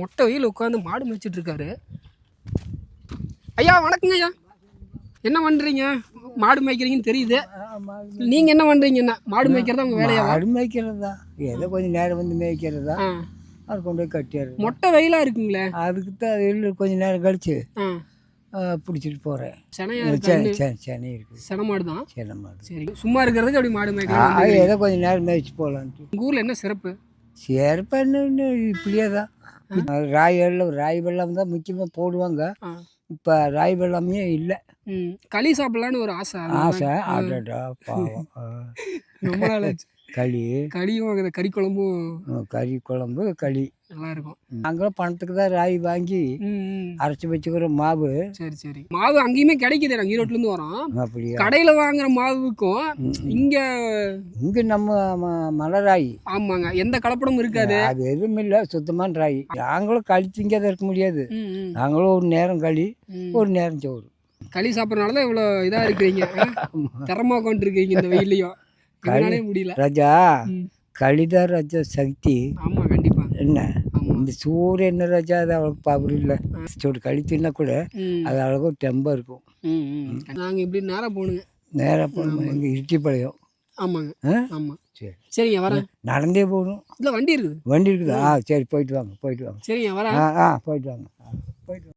மொட்டை வெயில் உட்காந்து மாடு மேய்ச்சிட்டு இருக்காரு ஐயா வணக்கங்க ஐயா. என்ன பண்ணுறீங்க மாடு மேய்க்கிறீங்கன்னு தெரியுது. நீங்கள் என்ன பண்ணுறீங்க என்ன? மாடு மேய்க்கிறதா உங்கள் வேலையா? மாடு மேய்க்கிறது? தான் ஏதோ கொஞ்சம் நேரம் வந்து மேய்க்கிறது? தான் அது கொண்டு போய் கட்டிடுறது மொட்டை வெயிலாக இருக்குங்களே? அதுக்கு தான் கொஞ்சம் நேரம் கழிச்சு பிடிச்சிட்டு போகிறேன் செனையா இருக்கு இருக்குது சென மாடு தான் சின்ன மாடு. சரி சும்மா இருக்கிறதுக்கு அப்படி மாடு மேய்க்கலாம் ஏதோ கொஞ்சம் நேரம் மேய்ச்சி போகலான்ட்டு உங்கள் ஊரில் என்ன சிறப்பு? சிறப்புன்னு இப்படியே தான் ராய் வெள்ளம் ராய் வெள்ளம் தான் முக்கியமாக போடுவாங்க. இப்போ ராய் வெள்ளமே இல்லை. களி சாப்பிடலான்னு ஒரு ஆசை. ஆசை. அடடா பாவம். ஆ. ரொம்ப நாள் ஆச்சு களி. களியும் கறி குழம்பும். கறி குழம்பு களி. நல்லா இருக்கும் நாங்களும் பணத்துக்கு தான் ராய் வாங்கி. அரைச்சி வச்சுக்கிற மாவு. சரி சரி. மாவு அங்கேயுமே கிடைக்குது நாங்கள் ஈரோட்லேருந்து வரோம். அப்படியா? கடையில் வாங்குற மாவுக்கும் இங்கே இங்கே நம்ம ம- மலராய் ஆமாங்க. எந்த கலப்படமும் இருக்காது. அது எதுவும் இல்லை சுத்தமான ராய் நாங்களும் களி திங்காத இருக்க முடியாது. நாங்களும் ஒரு நேரம் களி. ஒரு நேரம் சோறு. களி சாப்பிட்றனால தான் இவ்வளோ இதாக இருக்கிறீங்க திறமா உட்காந்துருக்கீங்க இந்த வெயிலையும் எங்களாலே முடியல. ராஜா. களிதான் ராஜா சக்தி. ஆமாம் கண்டிப்பாக என்ன? இந்த சூடு என்ன ராஜா அது அவளுக்கு பவர் இல்லை. சூடு களி தின்னா கூட அது அழகாக டெம்பம் இருக்கும். நாங்கள் இப்படி நேராக போகணுங்க நேராக போகணும் இங்கே இருட்டிப்பாளையம் ஆமாங்க. ஆமாம் சரி. சரிங்க வரேன். நடந்தே போகணும். இல்லை வண்டி இருக்குது. வண்டி இருக்குதா. ஆ சரி போயிட்டு வாங்க போயிட்டு வாங்க. சரிங்க வரேன். ஆ ஆ போயிட்டு வாங்க. போயிட்டு வாங்க.